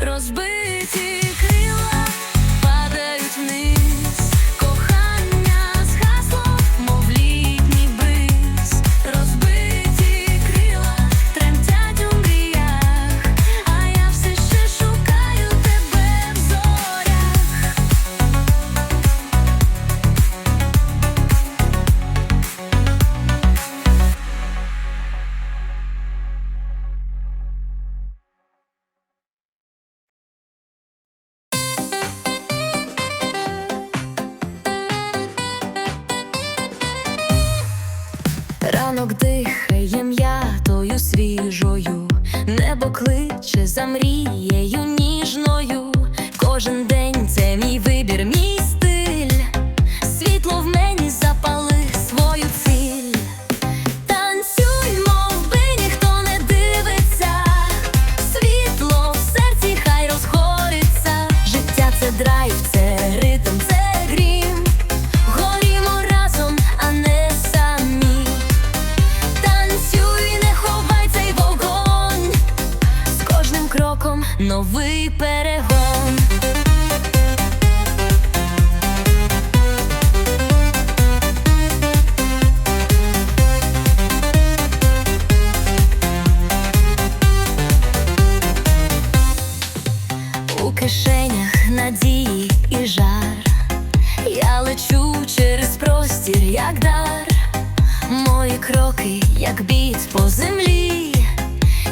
розбиті. У кишенях надії і жар, я лечу через простір, як дар, мої кроки, як біт по землі,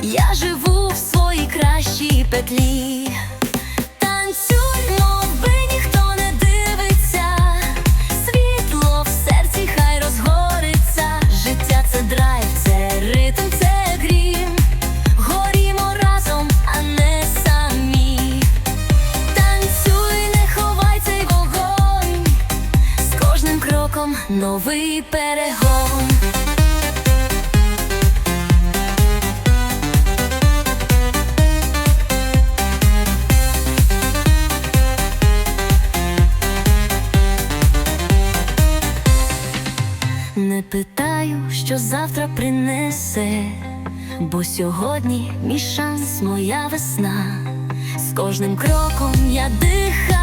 я живу в своїй кращій петлі. питаю, що завтра принесе, бо сьогодні мій шанс, моя весна. З кожним кроком я дихаю.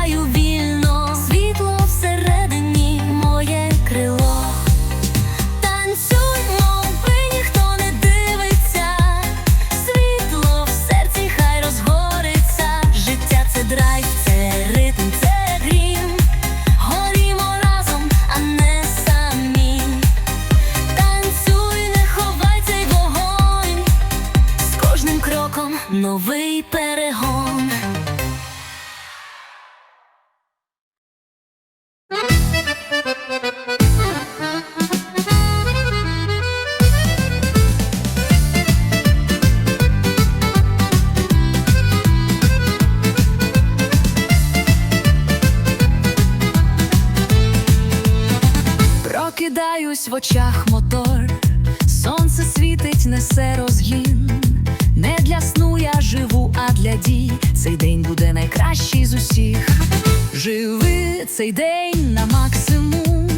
Цей день на максимум.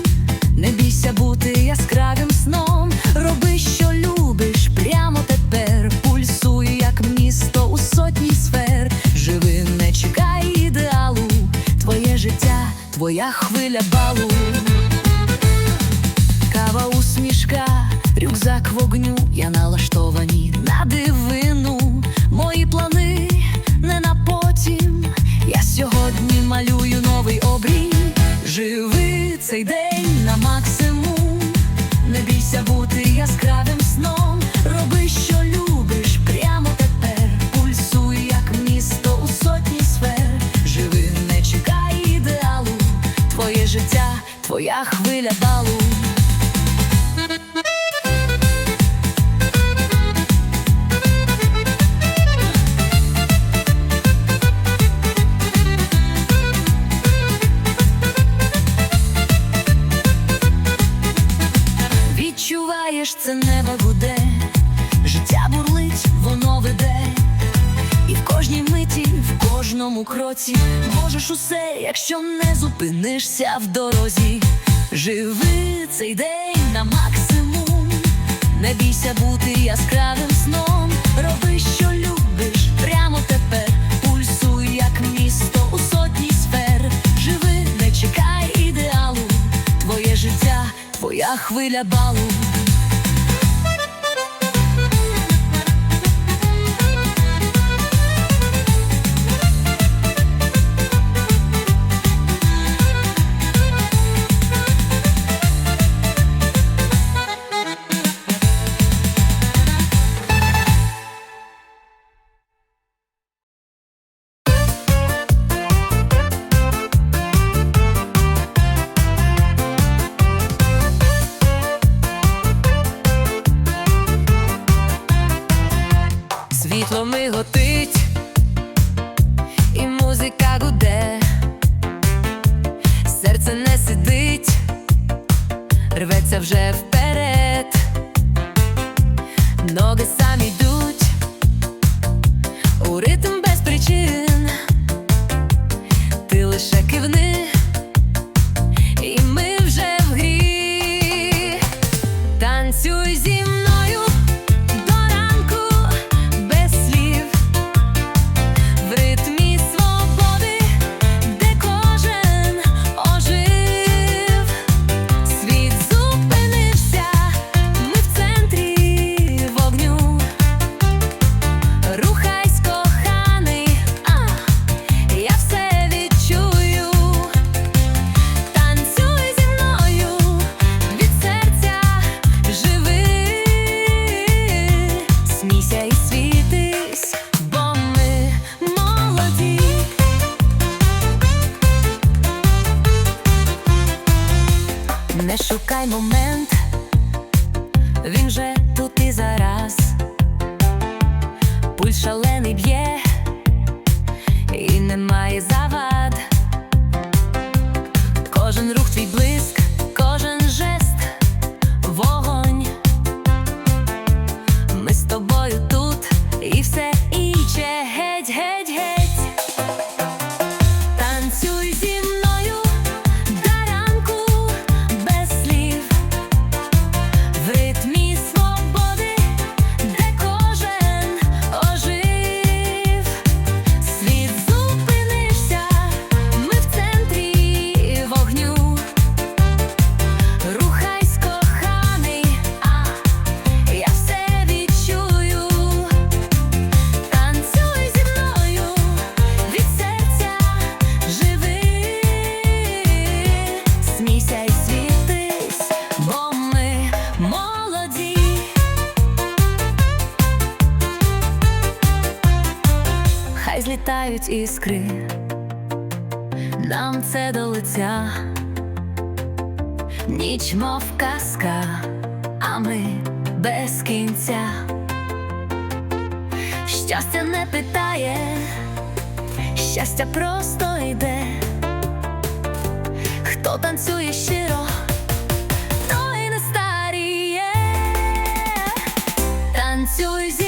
Не бійся бути яскравим сном. Роби, що любиш, прямо тепер. Пульсуй, як місто у сотні сфер. Живи, не чекай ідеалу. Твоє життя, твоя хвиля балу. Кава усмішка, рюкзак вогню, я налаштовані на дивину. Мої плани не на потім. Я сьогодні малюю новий обрій. Живи цей день на максимум. Не бійся бути яскравим сном. Роби, що любиш, прямо тепер. Пульсуй, як місто у сотні сфер. Живи, не чекай ідеалу. Твоє життя, твоя хвиля балу. Кроці можеш усе, якщо не зупинишся в дорозі. Живи цей день на максимум, не бійся бути яскравим сном. Роби, що любиш, прямо тепер. Пульсуй, як місто у сотні сфер. Живи, не чекай ідеалу. Твоє життя, твоя хвиля балу. Кивни, Не шукай момент, він же тут і зараз. Пульс шалений б'є, іскри, нам це до лиця, ніч мов казка, а ми без кінця. Щастя не питає, щастя просто йде. Хто танцює щиро. Танцюй зі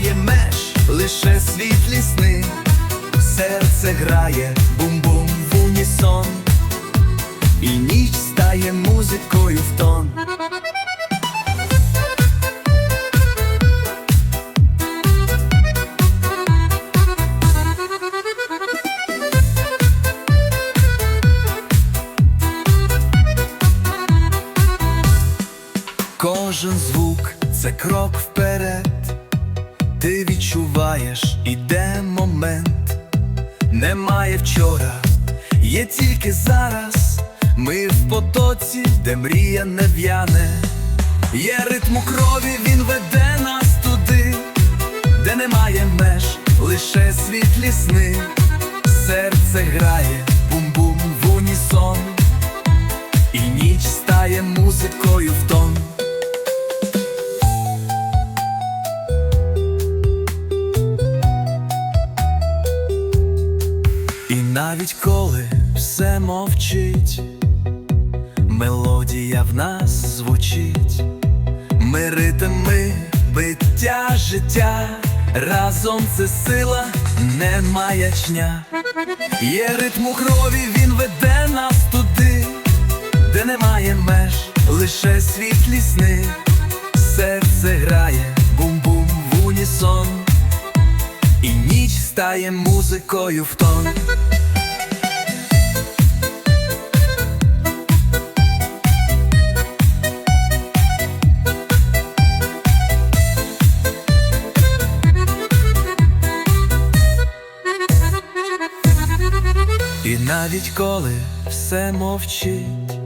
немає меж, лише світлі сни, серце грає, бум-бум в унісон. І ніч стає музикою в тон. Кожен звук це крок вперед. Немає вчора, є тільки зараз. Ми в потоці, де мрія не в'яне. Є ритм у крові, він веде нас туди, де немає меж, лише світлі сни. Серце грає, разом це сила, не маячня. Є ритм у крові, він веде нас туди, де немає меж, лише світлі сни, серце грає, бум-бум в унісон. І ніч стає музикою в тон. Навіть коли все мовчить,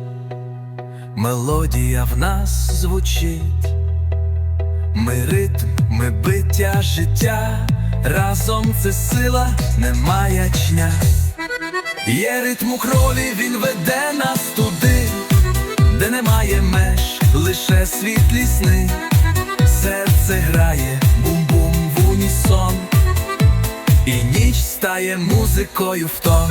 мелодія в нас звучить. Ми ритм, ми биття життя, разом це сила, не маячня. Є ритм у крові, він веде нас туди, де немає меж, лише світлі сни. Серце грає, бум-бум в унісон, і ніч стає музикою в тон.